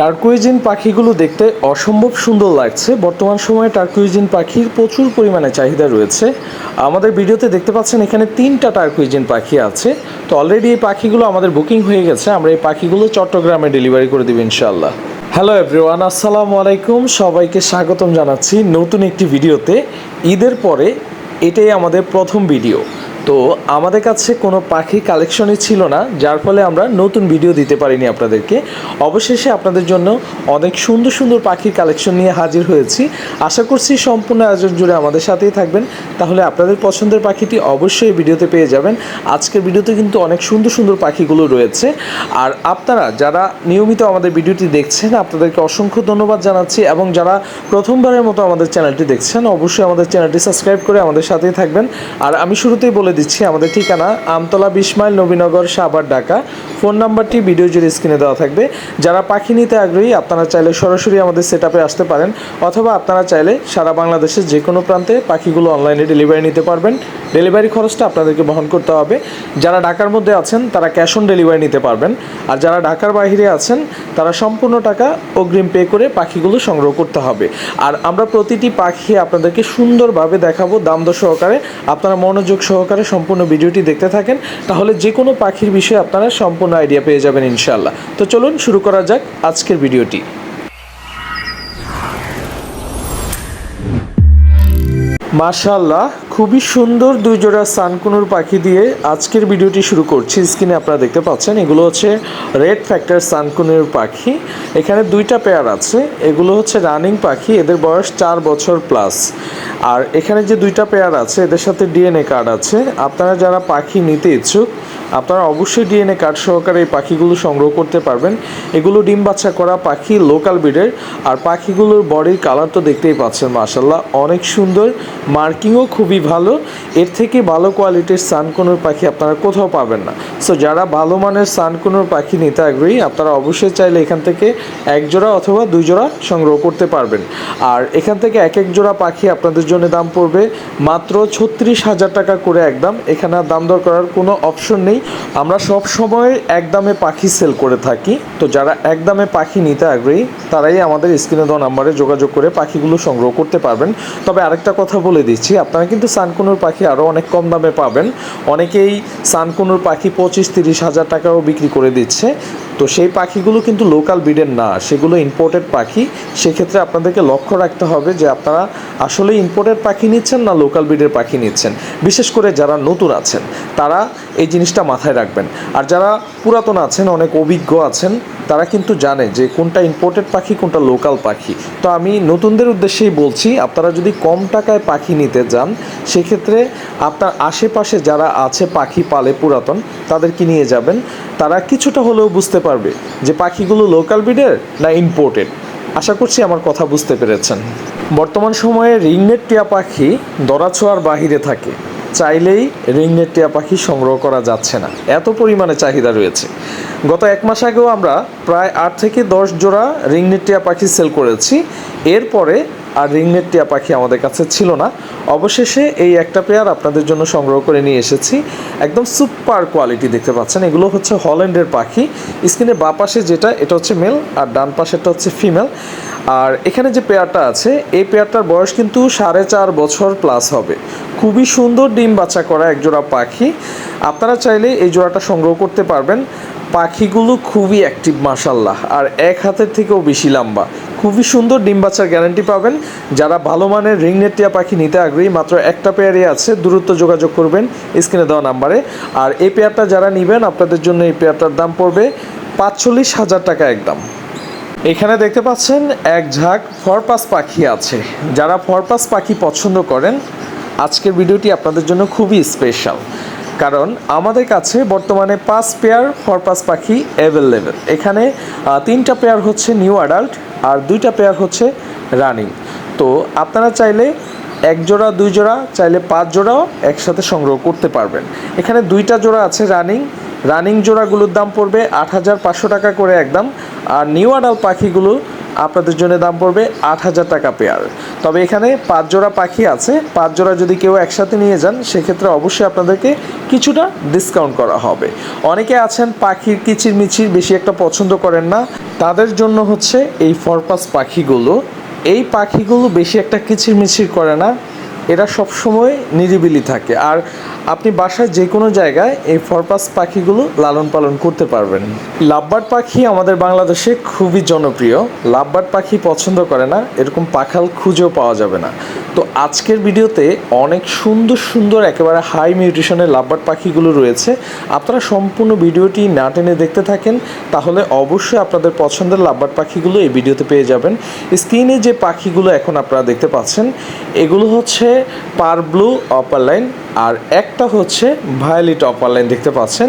টার্কুইজিন পাখিগুলো দেখতে অসম্ভব সুন্দর লাগছে। বর্তমান সময়ে টার্কুইজিন পাখির প্রচুর পরিমাণে চাহিদা রয়েছে। আমাদের ভিডিওতে দেখতে পাচ্ছেন এখানে তিনটা টার্কুইজিন পাখি আছে। তো অলরেডি এই পাখিগুলো আমাদের বুকিং হয়ে গেছে। আমরা এই পাখিগুলো চট্টগ্রামে ডেলিভারি করে দেবো ইনশাল্লাহ হ্যালো এভরিওয়ান আসসালামু আলাইকুম। সবাইকে স্বাগতম জানাচ্ছি নতুন একটি ভিডিওতে। ঈদের পরে এটাই আমাদের প্রথম ভিডিও। তো আমাদের কাছে কোনো পাখি কালেকশনই ছিল না, যার ফলে আমরা নতুন ভিডিও দিতে পারিনি আপনাদেরকে। অবশেষে আপনাদের জন্য অনেক সুন্দর সুন্দর পাখির কালেকশন নিয়ে হাজির হয়েছি। আশা করছি সম্পূর্ণ আয়োজন জুড়ে আমাদের সাথেই থাকবেন। তাহলে আপনাদের পছন্দের পাখিটি অবশ্যই ভিডিওতে পেয়ে যাবেন। আজকের ভিডিওতে কিন্তু অনেক সুন্দর সুন্দর পাখিগুলো রয়েছে। আর আপনারা যারা নিয়মিত আমাদের ভিডিওটি দেখছেন, আপনাদেরকে অসংখ্য ধন্যবাদ জানাচ্ছি এবং যারা প্রথমবারের মতো আমাদের চ্যানেলটি দেখছেন, অবশ্যই আমাদের চ্যানেলটি সাবস্ক্রাইব করে আমাদের সাথেই থাকবেন। আর আমি শুরুতেই বলে দিচ্ছি। আমাদের ঠিকানা আমতলা বিশ মাইল নবীনগর, সাভার, ঢাকা। ফোন নাম্বারটি ভিডিও জুড়ে স্ক্রিনে দেওয়া থাকবে। যারা পাখি নিতে আগ্রহী, আপনারা চাইলে সরাসরি আমাদের সেট আসতে পারেন, অথবা আপনারা চাইলে সারা বাংলাদেশের যে কোনো প্রান্তে পাখিগুলো অনলাইনে ডেলিভারি নিতে পারবেন। ডেলিভারি খরচটা আপনাদেরকে বহন করতে হবে। যারা ঢাকার মধ্যে আছেন, তারা ক্যাশ অন ডেলিভারি নিতে পারবেন। আর যারা ঢাকার বাইরে আছেন, তারা সম্পূর্ণ টাকা অগ্রিম পে করে পাখিগুলো সংগ্রহ করতে হবে। আর আমরা প্রতিটি পাখি আপনাদেরকে সুন্দরভাবে দেখাবো, দাম দর সহকারে। আপনারা মনোযোগ সহকারে সম্পূর্ণ ভিডিওটি দেখতে থাকেন, তাহলে যে কোনো পাখির বিষয়ে আপনারা সম্পূর্ণ আইডিয়া পেয়ে যাবেন ইনশাল্লাহ তো চলুন শুরু করা যাক আজকের ভিডিওটি। মাশাল্লাহ খুবই সুন্দর দুই জোড়া সানকুনুর পাখি দিয়ে আজকের ভিডিওটি শুরু করছি। স্ক্রিনে আপনারা দেখতে পাচ্ছেন, এগুলো হচ্ছে রেড ফ্যাক্টর সানকুনুর পাখি। এখানে দুইটা পেয়ার আছে, এগুলো হচ্ছে রানিং পাখি, এদের বয়স চার বছর প্লাস। আর এখানে যে দুইটা পেয়ার আছে, এদের সাথে ডিএনএ কার্ড আছে। আপনারা যারা পাখি নিতে ইচ্ছুক আপনারা অবশ্যই ডিএনএ কার্ড সহকারে এই পাখিগুলো সংগ্রহ করতে পারবেন। এগুলো ডিম বাচ্চা করা পাখি লোকাল ব্রিডের। আর পাখিগুলোর বডির কালার তো দেখতেই পাচ্ছেন মাশাল্লাহ অনেক সুন্দর, মার্কিংও খুবই ভালো। এর থেকে ভালো কোয়ালিটির সানকুনুর পাখি আপনারা কোথাও পাবেন না। সো যারা ভালো মানের সানকুনুর পাখি নিতে আগ্রহী, আপনারা অবশ্যই চাইলে এখান থেকে এক জোড়া অথবা দুই জোড়া সংগ্রহ করতে পারবেন। আর এখান থেকে এক এক জোড়া পাখি আপনাদের জন্য দাম পড়বে মাত্র ছত্রিশ হাজার টাকা করে একদম। এখানে দাম দর করার কোনো অপশন নেই। আমরা সব সময় এক দামে পাখি সেল করে থাকি। তো যারা এক দামে পাখি নিতে আগ্রহী, তারাই আমাদের স্ক্রিনে দেওয়া নাম্বারে যোগাযোগ করে পাখিগুলো সংগ্রহ করতে পারবেন। তবে আরেকটা কথা বলে দিচ্ছি, আপনারা কিন্তু সানকুনুর পাখি আরও অনেক কম দামে পাবেন। অনেকেই সানকুনুর পাখি পঁচিশ, তিরিশ হাজার টাকাও বিক্রি করে দিচ্ছে। তো সেই পাখিগুলো কিন্তু লোকাল ব্রিডের না, সেগুলো ইম্পোর্টেড পাখি। সেক্ষেত্রে আপনাদেরকে লক্ষ্য রাখতে হবে যে আপনারা আসলে ইম্পোর্টেড পাখি নিচ্ছেন না লোকাল ব্রিডের পাখি নিচ্ছেন। বিশেষ করে যারা নতুন আছেন, তারা এই জিনিসটা মাথায় রাখবেন। আর যারা পুরাতন আছেন, অনেক অভিজ্ঞ আছেন, তারা কিন্তু জানে যে কোনটা ইম্পোর্টেড পাখি, কোনটা লোকাল পাখি। তো আমি নতুনদের উদ্দেশ্যেই বলছি, আপনারা যদি কম টাকায় পাখি নিতে যান, সেক্ষেত্রে আপনার আশেপাশে যারা আছে পাখি পালে পুরাতন, তাদেরকে নিয়ে যাবেন। তারা কিছুটা হলেও বুঝতে পারবে যে পাখিগুলো লোকাল ব্রিডের না ইম্পোর্টেড আশা করছি আমার কথা বুঝতে পেরেছেন। বর্তমান সময়ে রিংনেট টিয়া পাখি দরাছোয়ার বাহিরে থাকে। চাইলেই রিংনেট টিয়া পাখি সংগ্রহ করা যাচ্ছে না। এত পরিমাণে চাহিদা রয়েছে। গত এক মাস আগেও আমরা প্রায় আট থেকে দশ জোড়া রিংনেট টিয়া পাখি সেল করেছি। এরপরে আর রিংনেট টিয়া পাখি আমাদের কাছে ছিল না। অবশেষে এই একটা পেয়ার আপনাদের জন্য সংগ্রহ করে নিয়ে এসেছি। একদম সুপার কোয়ালিটি দেখতে পাচ্ছেন। এগুলো হচ্ছে হল্যান্ডের পাখি। স্ক্রিনে বা পাশে যেটা, এটা হচ্ছে মেল। আর ডান পাশেরটা হচ্ছে ফিমেল। আর এখানে যে পেয়ারটা আছে, এই পেয়ারটার বয়স কিন্তু সাড়ে চার বছর প্লাস হবে। খুবই সুন্দর ডিম বাচ্চা করা একজোড়া পাখি। আপনারা চাইলে এই জোড়াটা সংগ্রহ করতে পারবেন। পাখিগুলো খুবই অ্যাক্টিভ মাসাল্লাহ আর এক হাতের থেকেও বেশি লম্বা। খুবই সুন্দর ডিম বাচ্চার গ্যারান্টি পাবেন। যারা ভালো মানের রিংনেটিয়া পাখি নিতে আগ্রহী, মাত্র একটা পেয়ারই আছে দূরত্ব যোগাযোগ করবেন স্ক্রিনে দেওয়া নাম্বারে। আর এই পেয়ারটা যারা নেবেন, আপনাদের জন্য এই পেয়ারটার দাম পড়বে পাঁচচল্লিশ হাজার টাকা একদম। এখানে দেখতে পাচ্ছেন এক ঝাঁক ফরপাস পাখি আছে। যারা ফরপাস পাখি পছন্দ করেন, আজকের ভিডিওটি আপনাদের জন্য খুবই স্পেশাল কারণ আমাদের কাছে বর্তমানে পাঁচ পেয়ার ফরপাস পাখি অ্যাভেলেবেল এখানে তিনটা পেয়ার হচ্ছে নিউ অ্যাডাল্ট আর দুইটা পেয়ার হচ্ছে রানিং তো আপনারা চাইলে এক জোড়া, দুই জোড়া, চাইলে পাঁচ জোড়াও একসাথে সংগ্রহ করতে পারবেন। এখানে দুইটা জোড়া আছে রানিং রানিং জোড়াগুলোর দাম পড়বে আট হাজার পাঁচশো টাকা করে একদম। আর নিউ আডাল পাখিগুলো আপনাদের জন্য দাম পড়বে আট হাজার টাকা পেয়ার। তবে এখানে পাঁচ জোড়া পাখি আছে। পাঁচ জোড়া যদি কেউ একসাথে নিয়ে যান, সেক্ষেত্রে অবশ্যই আপনাদেরকে কিছুটা ডিসকাউন্ট করা হবে। অনেকে আছেন পাখির কিচিরমিচির বেশি একটা পছন্দ করেন না। তাদের জন্য হচ্ছে এই ফরপাস পাখিগুলো। এই পাখিগুলো বেশি একটা কিচিরমিচির করে না। এরা সবসময় নিরিবিলি থাকে। আর আপনি বাসায় যে কোনো জায়গায় এই ফরপাস পাখিগুলো লালন পালন করতে পারবেন। লাভবার্ড পাখি আমাদের বাংলাদেশে খুবই জনপ্রিয়। লাভবার্ড পাখি পছন্দ করে না, এরকম পাখাল খুঁজেও পাওয়া যাবে না। তো আজকের ভিডিওতে অনেক সুন্দর সুন্দর একেবারে হাই মিউটিশনের লাভবার্ড পাখিগুলো রয়েছে। আপনারা সম্পূর্ণ ভিডিওটি না টেনে দেখতে থাকেন, তাহলে অবশ্যই আপনাদের পছন্দের লাভবার্ড পাখিগুলো এই ভিডিওতে পেয়ে যাবেন। স্ক্রিনে যে পাখিগুলো এখন আপনারা দেখতে পাচ্ছেন, এগুলো হচ্ছে পার ব্লু অপার লাইন আর একটা হচ্ছে ভায়োলিট অপার লাইন দেখতে পাচ্ছেন।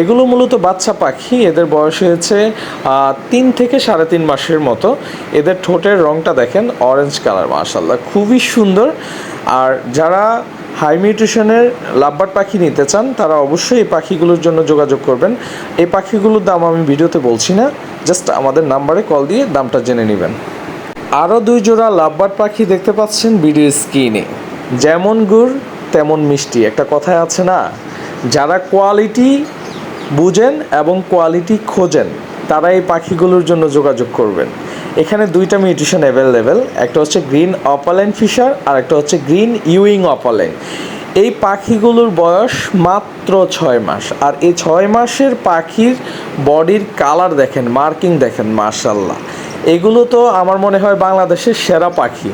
এগুলো মূলত বাচ্চা পাখি, এদের বয়স হয়েছে তিন থেকে সাড়ে তিন মাসের মতো। এদের ঠোঁটের রংটা দেখেন অরেঞ্জ কালার মার্শাল্লাহ খুবই সুন্দর। আর যারা হাই মিউটেশনের লাভবার্ড পাখি নিতে চান, তারা অবশ্যই এই পাখিগুলোর জন্য যোগাযোগ করবেন। এই পাখিগুলোর দাম আমি ভিডিওতে বলছি না জাস্ট আমাদের নাম্বারে কল দিয়ে দামটা জেনে নেবেন। আরও দুই জোড়া লাভবার্ড পাখি দেখতে পাচ্ছেন ভিডিও স্ক্রিনে যেমন গুড়, তেমন মিষ্টি। একটা কথায় আছে না, যারা কোয়ালিটি বুঝেন এবং কোয়ালিটি খোঁজেন তারা এই পাখিগুলোর জন্য যোগাযোগ করবেন। এখানে দুইটা মিউটেশন অ্যাভেলেবেল একটা হচ্ছে গ্রিন অপালাইন ফিশার আর একটা হচ্ছে গ্রিন ইউইং অপালাইন এই পাখিগুলোর বয়স মাত্র ছয় মাস, আর এই ছয় মাসের পাখির বডির কালার দেখেন মার্কিং দেখেন মার্শাল্লাহ এগুলো তো আমার মনে হয় বাংলাদেশের সেরা পাখি।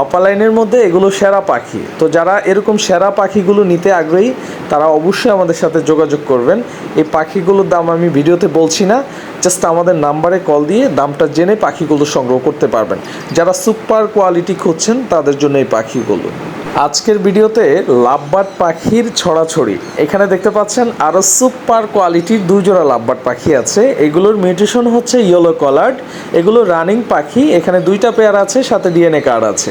অপালাইনের মধ্যে এগুলো সেরা পাখি। তো যারা এরকম সেরা পাখিগুলো নিতে আগ্রহী, তারা অবশ্যই আমাদের সাথে যোগাযোগ করবেন। এই পাখিগুলোর দাম আমি ভিডিওতে বলছি না। জাস্ট আমাদের নাম্বারে কল দিয়ে দামটা জেনে পাখিগুলো সংগ্রহ করতে পারবেন। যারা সুপার কোয়ালিটি খুঁজছেন, তাদের জন্য এই পাখিগুলো। আজকের ভিডিওতে লাভবার্ড পাখির ছড়াছড়ি। এখানে দেখতে পাচ্ছেন আরও সুপার কোয়ালিটির দুই জোড়া লাভবার্ড পাখি আছে। এগুলোর মিউটেশন হচ্ছে ইয়েলো কলার্ড এগুলো রানিং পাখি। এখানে দুইটা পেয়ার আছে, সাথে ডিএনএ কার্ড আছে।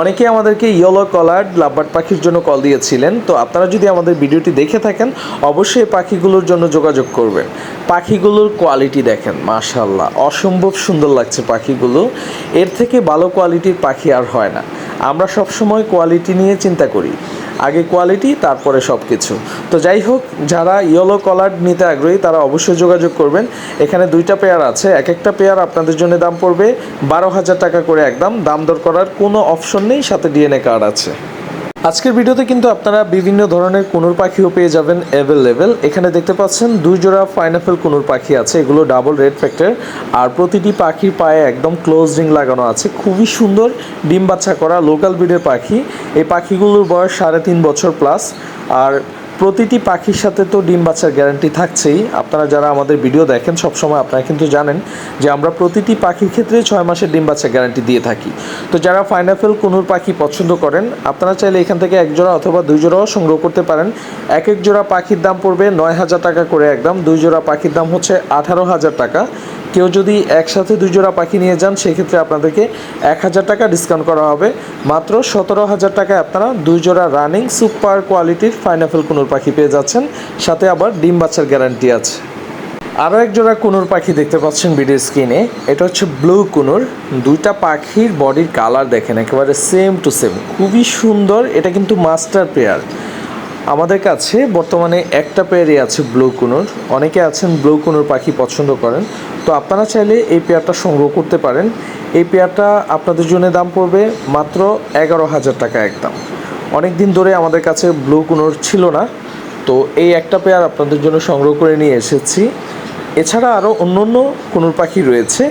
অনেকে আমাদেরকে ইয়েলো কলার্ড লাভবার্ড পাখির জন্য কল দিয়েছিলেন। তো আপনারা যদি আমাদের ভিডিওটি দেখে থাকেন, অবশ্যই পাখিগুলোর জন্য যোগাযোগ করবেন। পাখিগুলোর কোয়ালিটি দেখেন মাশাল্লাহ অসম্ভব সুন্দর লাগছে পাখিগুলো। এর থেকে ভালো কোয়ালিটির পাখি আর হয় না। আমরা সবসময় কোয়ালিটি নিয়ে চিন্তা করি। আগে কোয়ালিটি তারপরে সব কিছু তো যাই হোক, যারা ইয়েলো কলার নিতে আগ্রহী, তারা অবশ্যই যোগাযোগ করবেন। এখানে দুইটা পেয়ার আছে। এক একটা পেয়ার আপনাদের জন্য দাম পড়বে বারো হাজার টাকা করে একদম। দাম দর করার কোনো অপশন নেই, সাথে ডিএনএ কার্ড আছে। আজকের ভিডিওতে কিন্তু আপনারা বিভিন্ন ধরনের কুনুর পাখিও পেয়ে যাবেন অ্যাভেলেবেল এখানে দেখতে পাচ্ছেন, দুই জোড়া পাইনাপেল কুনুর পাখি আছে, এগুলো ডাবল রেড ফ্যাক্টর আর প্রতিটি পাখির পায়ে একদম ক্লোজ রিং লাগানো আছে। খুবই সুন্দর ডিম বাচ্চা করা লোকাল ব্রিডের পাখি। এই পাখিগুলোর বয়স সাড়ে তিন বছর প্লাস আর প্রতিটি পাখির সাথে তো ডিম বাচ্চার গ্যারান্টি থাকছেই। আপনারা যারা আমাদের ভিডিও দেখেন, সবসময় আপনারা কিন্তু জানেন যে আমরা প্রতিটি পাখির ক্ষেত্রে ছয় মাসের ডিম বাচ্চা গ্যারান্টি দিয়ে থাকি। তো যারা ফাইনাফেল কুনুর পাখি পছন্দ করেন, আপনারা চাইলে এখান থেকে এক জোড়া অথবা দুই জোড়াও সংগ্রহ করতে পারেন। এক এক জোড়া পাখির দাম পড়বে নয় হাজার টাকা করে একদম। দুই জোড়া পাখির দাম হচ্ছে আঠারো হাজার টাকা। কেউ যদি একসাথে দুই জোড়া পাখি নিয়ে যান, সেক্ষেত্রে আপনাদেরকে এক হাজার টাকা ডিসকাউন্ট করা হবে। মাত্র সতেরো হাজার টাকায় আপনারা দুই জোড়া রানিং সুপার কোয়ালিটির ফাইনাফেল কুনুর পাখি পেয়ে যাচ্ছেন, সাথে আবার ডিম বাচ্চার গ্যারান্টি আছে। আরও এক জোড়া কুনুর পাখি দেখতে পাচ্ছেন ভিডিও স্ক্রিনে এটা হচ্ছে ব্লু কুনুর। দুইটা পাখির বডির কালার দেখেন, একেবারে সেম টু সেম খুবই সুন্দর, এটা কিন্তু মাস্টার পেয়ার আমাদের কাছে বর্তমানে একটা পেয়ারই আছে ব্লু কুনুর। অনেকে আছেন ব্লু কুনুর পাখি পছন্দ করেন। তো আপনারা চাইলে এই পেয়ারটা সংগ্রহ করতে পারেন। এই পেয়ারটা আপনাদের জন্য দাম পড়বে মাত্র এগারো হাজার টাকা একদম। অনেক দিন ধরে আমাদের কাছে ব্লু কুনুর ছিল না। তো এই একটা পেয়ার আপনাদের জন্য সংগ্রহ করে নিয়ে এসেছি। এছাড়া আরও অন্য অন্য কুনুর পাখি রয়েছে।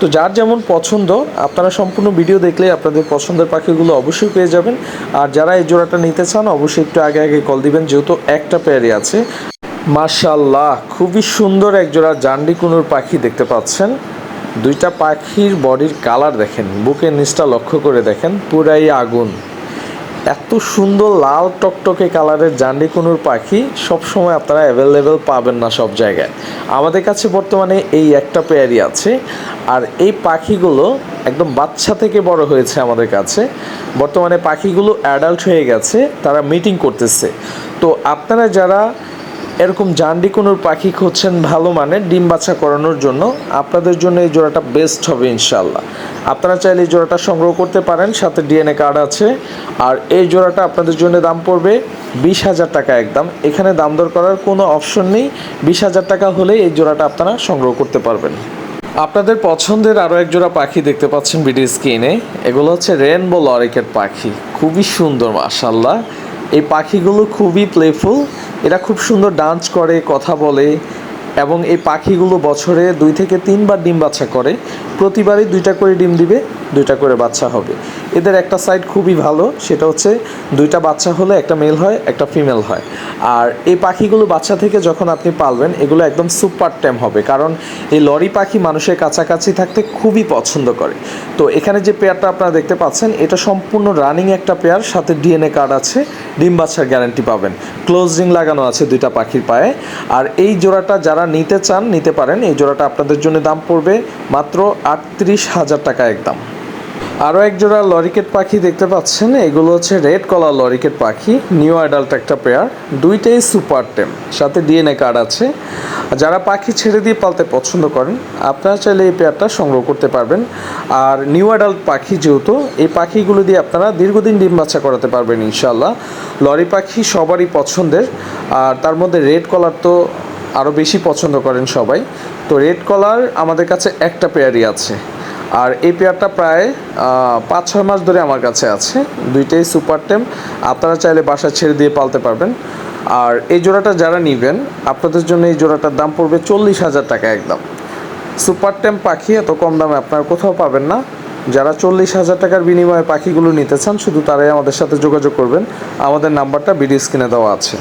তো যার যেমন পছন্দ, আপনারা সম্পূর্ণ ভিডিও দেখলে আপনাদের পছন্দের পাখিগুলো অবশ্যই পেয়ে যাবেন। আর যারা এই জোড়াটা নিতে চান, অবশ্যই একটু আগে আগে কল দিবেন, যেহেতু একটা পেয়ারই আছে। মার্শাল্লাহ খুবই সুন্দর এক জোড়া জান্ডি কুনুর পাখি দেখতে পাচ্ছেন। দুইটা পাখির বডির কালার দেখেন বুকের নিচটা লক্ষ্য করে দেখেন, পুরাই আগুন। এত সুন্দর লাল টকটকে কালারের জান্ডি কুনুর পাখি সবসময় আপনারা অ্যাভেলেবেল পাবেন না সব জায়গায়। আমাদের কাছে বর্তমানে এই একটা পেয়ারি আছে, আর এই পাখিগুলো একদম বাচ্চা থেকে বড় হয়েছে আমাদের কাছে। বর্তমানে পাখিগুলো অ্যাডাল্ট হয়ে গেছে, তারা মিটিং করতেছে। তো আপনারা যারা এরকম জান্ডি কোনোর পাখি খুঁজছেন ভালো মানের ডিম বাচ্চা করানোর জন্য, আপনাদের জন্য এই জোড়াটা বেস্ট হবে ইনশাল্লাহ আপনারা চাইলে এই জোড়াটা সংগ্রহ করতে পারেন, সাথে ডিএনএ কার্ড আছে। আর এই জোড়াটা আপনাদের জন্য দাম পড়বে বিশ হাজার টাকা একদম। এখানে দাম দর করার কোনো অপশন নেই, বিশ হাজার টাকা হলে এই জোড়াটা আপনারা সংগ্রহ করতে পারবেন। আপনাদের পছন্দের আরও এক জোড়া পাখি দেখতে পাচ্ছেন বিডি স্ক্রিনে। এগুলো হচ্ছে রেনবো লরিকেট পাখি। খুবই সুন্দর মাশাল্লাহ এই পাখিগুলো খুবই প্লেফুল এরা খুব সুন্দর ডান্স করে, কথা বলে, এবং এই পাখিগুলো বছরে দুই থেকে তিনবার ডিম বাচ্চা করে। প্রতিবারই দুইটা করে ডিম দিবে, দুইটা করে বাচ্চা হবে। এদের একটা সাইড খুবই ভালো, সেটা হচ্ছে দুইটা বাচ্চা হলে একটা মেল হয়, একটা ফিমেল হয়। আর এই পাখিগুলো বাচ্চা থেকে যখন আপনি পালবেন, এগুলো একদম সুপার টেম হবে, কারণ এই লরি পাখি মানুষের কাছাকাছি থাকতে খুবই পছন্দ করে। তো এখানে যে পেয়ারটা আপনারা দেখতে পাচ্ছেন, এটা সম্পূর্ণ রানিং একটা পেয়ার সাথে ডিএনএ কার্ড আছে, ডিম বাচ্চার গ্যারান্টি পাবেন। ক্লোজ লাগানো আছে দুইটা পাখির পায়ে। আর এই জোড়াটা যারা নিতে চান, নিতে পারেন। এই জোড়াটা আপনাদের জন্য দাম পড়বে মাত্র আটত্রিশ হাজার টাকা একদম। আরও এক জোড়া লরিকেট পাখি দেখতে পাচ্ছেন, এগুলো হচ্ছে রেড কলার লরিকেট পাখি, নিউ অ্যাডাল্ট একটা পেয়ার, দুইটাই সুপার টেম, সাথে ডিএনএ কার্ড আছে। যারা পাখি ছেড়ে দিয়ে পালতে পছন্দ করেন, আপনারা চাইলে এই পেয়ারটা সংগ্রহ করতে পারবেন। আর নিউ অ্যাডাল্ট পাখি যেহেতু, এই পাখিগুলো দিয়ে আপনারা দীর্ঘদিন ডিম বাচ্চা করাতে পারবেন ইনশাল্লাহ লরি পাখি সবারই পছন্দের, আর তার মধ্যে রেড কলার তো আরও বেশি পছন্দ করেন সবাই। তো রেড কলার আমাদের কাছে একটা পেয়ারই আছে। আর এই পেয়ারটা প্রায় পাঁচ ছয় মাস ধরে আমার কাছে আছে। দুইটাই সুপার টেম। আপনারা চাইলে বাসা ছেড়ে দিয়ে পালতে পারবেন। আর এই জোড়াটা যারা নেবেন, আপনাদের জন্য এই জোড়াটার দাম পড়বে চল্লিশ হাজার টাকা একদম। সুপার টেম পাখি এত কম দামে আপনারা কোথাও পাবেন না। যারা চল্লিশ হাজার টাকার বিনিময়ে পাখিগুলো নিতে চান, শুধু তারাই আমাদের সাথে যোগাযোগ করবেন। আমাদের নাম্বারটা ভিডিও স্ক্রিনে দেওয়া আছে।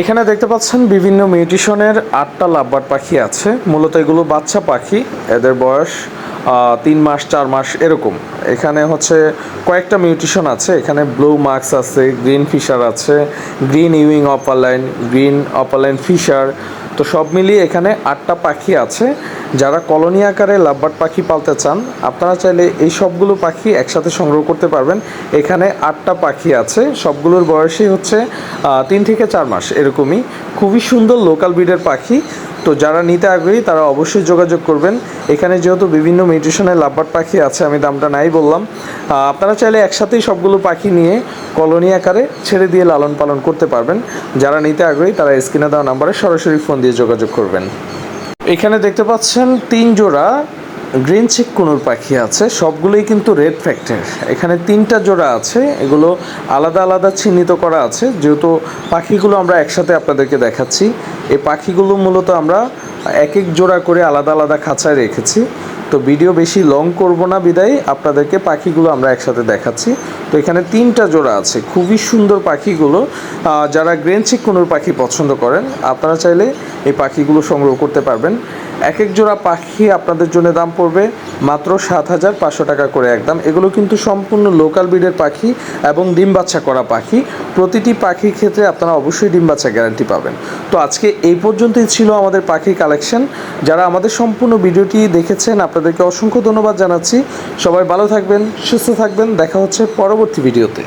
এখানে দেখতে পাচ্ছেন বিভিন্ন মিউটিশনের আটটা লাভবার পাখি আছে। মূলত এগুলো বাচ্চা পাখি, এদের বয়স তিন মাস, চার মাস এরকম। এখানে হচ্ছে কয়েকটা মিউটিশন আছে। এখানে ব্লু মার্কস আছে, গ্রিন ফিশার আছে, green euwing opaline, green opaline Fischer তো সব মিলিয়ে এখানে আটটা পাখি আছে। যারা কলোনি আকারে লাভবার্ড পাখি পালতে চান, আপনারা চাইলে এই সবগুলো পাখি একসাথে সংগ্রহ করতে পারবেন। এখানে আটটা পাখি আছে, সবগুলোর বয়সই হচ্ছে তিন থেকে চার মাস, এরকমই। খুবই সুন্দর লোকাল ব্রিডের পাখি। তো যারা নিতে আগ্রহী, তারা অবশ্যই যোগাযোগ করবেন। এখানে যেহেতু বিভিন্ন মিউটেশনের লাভবার্ড পাখি আছে, আমি দামটা নাই বললাম। আপনারা চাইলে একসাথেই সবগুলো পাখি নিয়ে কলোনি আকারে ছেড়ে দিয়ে লালন পালন করতে পারবেন। যারা নিতে আগ্রহী, তারা স্ক্রিনে দেওয়া নাম্বারে সরাসরি ফোন দিয়ে যোগাযোগ করবেন। এখানে দেখতে পাচ্ছেন তিন জোড়া গ্রিন চিক পাখি আছে, সবগুলোই কিন্তু রেড ফ্যাক্টর। এখানে তিনটা জোড়া আছে, এগুলো আলাদা আলাদা চিহ্নিত করা আছে। যেহেতু পাখিগুলো আমরা একসাথে আপনাদেরকে দেখাচ্ছি, এই পাখিগুলো মূলত আমরা এক এক জোড়া করে আলাদা আলাদা খাঁচায় রেখেছি। তো ভিডিও বেশি লং করব না বিদায়। আপনাদেরকে পাখিগুলো আমরা একসাথে দেখাচ্ছি। তো এখানে তিনটা জোড়া আছে, খুবই সুন্দর পাখিগুলো। যারা গ্রেন চিক কোনোর পাখি পছন্দ করেন, আপনারা চাইলে এই পাখিগুলো সংগ্রহ করতে পারবেন। এক এক জোড়া পাখি আপনাদের জন্য দাম পড়বে মাত্র সাত হাজার পাঁচশো টাকা করে একদম। এগুলো কিন্তু সম্পূর্ণ লোকাল ব্রিডের পাখি এবং ডিম বাচ্চা করা পাখি। প্রতিটি পাখির ক্ষেত্রে আপনারা অবশ্যই ডিম বাচ্চা গ্যারান্টি পাবেন। তো আজকে এই পর্যন্তই ছিল আমাদের পাখির কালেকশন। যারা আমাদের সম্পূর্ণ ভিডিওটি দেখেছেন আপনাদেরকে অসংখ্য ধন্যবাদ জানাচ্ছি। সবাই ভালো থাকবেন সুস্থ থাকবেন। দেখা হচ্ছে পরবর্তী ভিডিওতে।